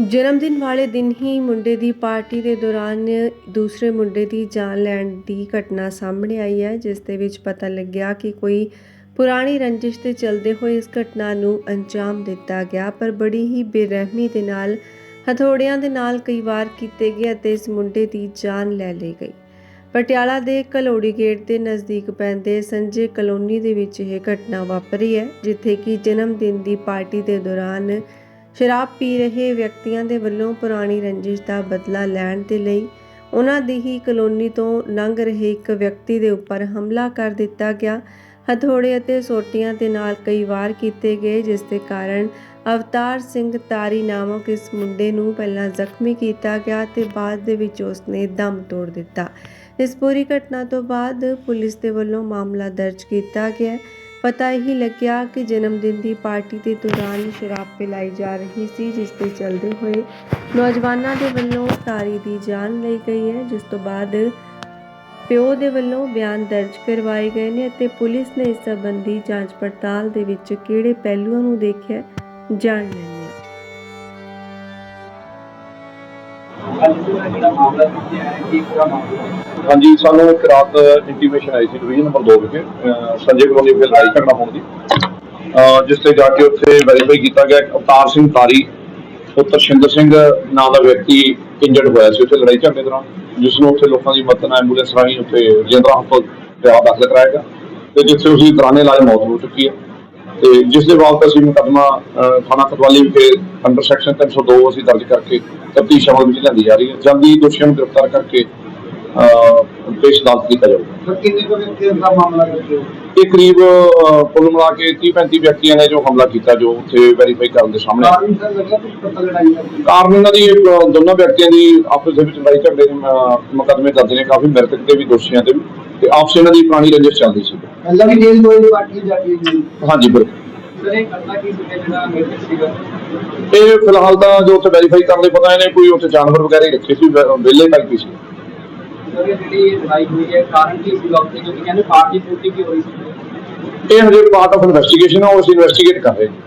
ਜਨਮ ਦਿਨ ਵਾਲੇ ਦਿਨ ਹੀ ਮੁੰਡੇ ਦੀ ਪਾਰਟੀ ਦੇ ਦੌਰਾਨ ਦੂਸਰੇ ਮੁੰਡੇ ਦੀ ਜਾਨ ਲੈਣ ਦੀ ਘਟਨਾ ਸਾਹਮਣੇ ਆਈ ਹੈ, ਜਿਸ ਦੇ ਵਿੱਚ ਪਤਾ ਲੱਗਿਆ ਕਿ ਕੋਈ ਪੁਰਾਣੀ ਰੰਜਿਸ਼ ਤੇ ਚੱਲਦੇ ਹੋਏ ਇਸ ਘਟਨਾ ਨੂੰ ਅੰਜਾਮ ਦਿੱਤਾ ਗਿਆ, ਪਰ ਬੜੀ ਹੀ ਬੇਰਹਿਮੀ ਦੇ ਨਾਲ, ਹਥੌੜਿਆਂ ਦੇ ਨਾਲ ਕਈ ਵਾਰ ਕੀਤੇ ਗਏ ਅਤੇ ਇਸ ਮੁੰਡੇ ਦੀ ਜਾਨ ਲੈ ਲਈ ਗਈ। ਪਟਿਆਲਾ ਦੇ ਕਲੋੜੀ ਗੇਟ ਦੇ ਨਜ਼ਦੀਕ ਪੈਂਦੇ ਸੰਜੇ ਕਲੋਨੀ ਦੇ ਵਿੱਚ ਇਹ ਘਟਨਾ ਵਾਪਰੀ ਹੈ, ਜਿੱਥੇ ਕਿ ਜਨਮ ਦਿਨ ਦੀ ਪਾਰਟੀ ਦੇ ਦੌਰਾਨ ਸ਼ਰਾਬ ਪੀ ਰਹੇ ਵਿਅਕਤੀਆਂ ਦੇ ਵੱਲੋਂ ਪੁਰਾਣੀ ਰੰਜਿਸ਼ ਦਾ ਬਦਲਾ ਲੈਣ ਦੇ ਲਈ ਉਹਨਾਂ ਦੀ ਹੀ ਕਲੋਨੀ ਤੋਂ ਲੰਘ ਰਹੇ ਇੱਕ ਵਿਅਕਤੀ ਦੇ ਉੱਪਰ ਹਮਲਾ ਕਰ ਦਿੱਤਾ ਗਿਆ। ਹਥੌੜੇ ਅਤੇ ਸੋਟੀਆਂ ਦੇ ਨਾਲ ਕਈ ਵਾਰ ਕੀਤੇ ਗਏ, ਜਿਸ ਦੇ ਕਾਰਨ ਅਵਤਾਰ ਸਿੰਘ ਤਾਰੀ ਨਾਮਕ ਇਸ ਮੁੰਡੇ ਨੂੰ ਪਹਿਲਾਂ ਜ਼ਖਮੀ ਕੀਤਾ ਗਿਆ ਤੇ ਬਾਅਦ ਦੇ ਵਿੱਚ ਉਸਨੇ ਦਮ ਤੋੜ ਦਿੱਤਾ। ਇਸ ਪੂਰੀ ਘਟਨਾ ਤੋਂ ਬਾਅਦ ਪੁਲਿਸ ਦੇ ਵੱਲੋਂ ਮਾਮਲਾ ਦਰਜ ਕੀਤਾ ਗਿਆ। ਪਤਾ ਹੀ ਲੱਗਿਆ ਕਿ ਜਨਮ ਦਿਨ ਦੀ ਪਾਰਟੀ ਦੇ ਦੌਰਾਨ ਸ਼ਰਾਬ ਪਿਲਾਈ ਜਾ ਰਹੀ ਸੀ, ਜਿਸ ਦੇ ਚਲਦੇ ਹੋਏ ਨੌਜਵਾਨਾਂ ਦੇ ਵੱਲੋਂ ਤਾਰੀ ਦੀ ਜਾਨ ਲਈ ਗਈ ਹੈ, ਜਿਸ ਤੋਂ ਬਾਅਦ ਪਿਓ ਦੇ ਵੱਲੋਂ ਬਿਆਨ ਦਰਜ ਕਰਵਾਏ ਗਏ ਨੇ ਅਤੇ ਪੁਲਿਸ ਨੇ ਇਸ ਸੰਬੰਧੀ ਜਾਂਚ ਪੜਤਾਲ ਦੇ ਵਿੱਚ ਕਿਹੜੇ ਪਹਿਲੂਆਂ ਨੂੰ ਦੇਖਿਆ, ਜਾਣ ਲੈਂਦੇ ਹਾਂਜੀ, ਸਾਨੂੰ ਇੱਕ ਰਾਤ ਇੰਟੀਮੇਸ਼ਨ ਆਈ ਸੀ ਡਿਵੀਜ਼ਨ ਨੰਬਰ 2 ਵਿਖੇ, ਅਹ ਸੰਜੇ ਕਲੋਨੀ ਵਿਖੇ ਲੜਾਈ ਝਗੜਾ ਹੋਣ ਦੀ। ਅਹ ਜਿਸ ਤੇ ਜਾ ਕੇ ਉੱਥੇ ਵੈਰੀਫਾਈ ਕੀਤਾ ਗਿਆ ਅਵਤਾਰ ਸਿੰਘ ਤਾਰੀ, ਪੁੱਤਰ ਸ਼ਿੰਦਰ ਸਿੰਘ, ਨਾਂ ਦਾ ਵਿਅਕਤੀ ਇੰਜਰਡ ਹੋਇਆ ਸੀ ਉੱਥੇ ਲੜਾਈ ਝਗੜੇ ਦੌਰਾਨ, ਜਿਸ ਨੂੰ ਉੱਥੇ ਲੋਕਾਂ ਦੀ ਮਦਦ ਨਾਲ ਐਂਬੂਲੈਂਸ ਰਾਹੀਂ ਉੱਥੇ ਰਜਿੰਦਰਾ ਹਸਪਤਾਲ ਤੇ ਦਾਖਲ ਕਰਾਇਆ ਗਿਆ। ਤੇ ਜਿੱਥੇ ਉਸਦੀ ਦੌਰਾਨੇ ਇਲਾਜ ਮੌਤ ਹੋ ਚੁੱਕੀ ਹੈ। ਤੇ ਜਿਸ ਦੇ ਬਾਬਤ ਅਸੀਂ ਮੁਕੱਦਮਾ ਥਾਣਾ ਕਤਵਾਲੀ ਵਿਖੇ ਅੰਡਰ ਸੈਕਸ਼ਨ 302 ਅਸੀਂ ਦਰਜ ਕਰਕੇ ਤਫਤੀਸ਼ ਅਮਲ ਵਿੱਚ ਲਿਆਂਦੀ ਜਾ ਰਹੀ ਹੈ। ਜਲਦੀ ਦੋਸ਼ੀਆਂ ਨੂੰ ਗ੍ਰਿਫਤਾਰ ਕਰਕੇ ਪੇਸ਼ ਅਦਾਲਤ ਕੀਤਾ ਜਾਊਗਾ। ਕਿੰਨੇ ਕੋ ਵਿਅਕਤੀ ਦਾ ਮਾਮਲਾ ਕਰਦੇ ਹੋ ਇਹ ਕਰੀਬ ਕੁੱਲ ਮਿਲਾ ਕੇ 30 35 ਵਿਅਕਤੀਆਂ ਨੇ ਜੋ ਹਮਲਾ ਕੀਤਾ ਜੋ ਉੱਥੇ ਵੈਰੀਫਾਈ ਕਰਨ ਦੇ ਸਾਹਮਣੇ। ਕਾਰਨ ਦਾ? ਇਹਨਾਂ ਦੀ ਦੋਨਾਂ ਵਿਅਕਤੀਆਂ ਦੀ ਆਪਸ ਦੇ ਵਿੱਚ ਲੜਾਈ ਝਗੜੇ ਮੁਕੱਦਮੇ ਦਰਜ ਨੇ ਕਾਫੀ ਮ੍ਰਿਤਕ ਤੇ ਵੀ ਦੋਸ਼ੀਆਂ ਤੇ ਵੀ। ਤੇ ਆਪਸ ਇਹਨਾਂ ਦੀ ਪੁਰਾਣੀ ਰੰਜਿਸ਼ ਚੱਲਦੀ ਸੀ। ਪਹਿਲਾਂ ਵੀ ਜੇਲ੍ਹ ਹੋਏ ਬਾਕੀ ਜਾ ਕੇ ਜੀ। ਹਾਂਜੀ ਬਿਲਕੁਲ। ਸਰ ਇਹ ਕਰਨਾ ਕੀ ਸੀ ਜਿਹੜਾ ਮੇਰੇ ਸੀਗਾ? ਇਹ ਫਿਲਹਾਲ ਤਾਂ ਜੋ ਉੱਥੇ ਵੈਰੀਫਾਈ ਕਰਨ ਲਈ ਪਤਾ ਇਹਨੇ ਕੋਈ ਉੱਥੇ ਜਾਨਵਰ ਵਗੈਰਾ ਹੀ ਰੱਖੇ ਸੀ ਵਿਹਲੇ ਟਾਈਪ ਹੀ ਸੀ। ਸਰ ਇਹ ਜਿਹੜੀ ਲੜਾਈ ਹੋਈ ਹੈ ਕਾਰਨ ਕੀ ਸੀ ਉੱਥੇ? ਕਿਉਂਕਿ ਕਹਿੰਦੇ ਪਾਰਟੀ ਪੂਰਤੀ ਕੀ ਹੋਈ ਸੀ? ਇਹ ਹਜੇ ਪਾਰਟ ਆਫ ਇਨਵੈਸਟੀਗੇਸ਼ਨ ਹੈ ਉਹ ਅਸੀਂ ਇਨਵੈਸਟੀਗੇਟ ਕਰ ਰਹੇ ਹਾਂ।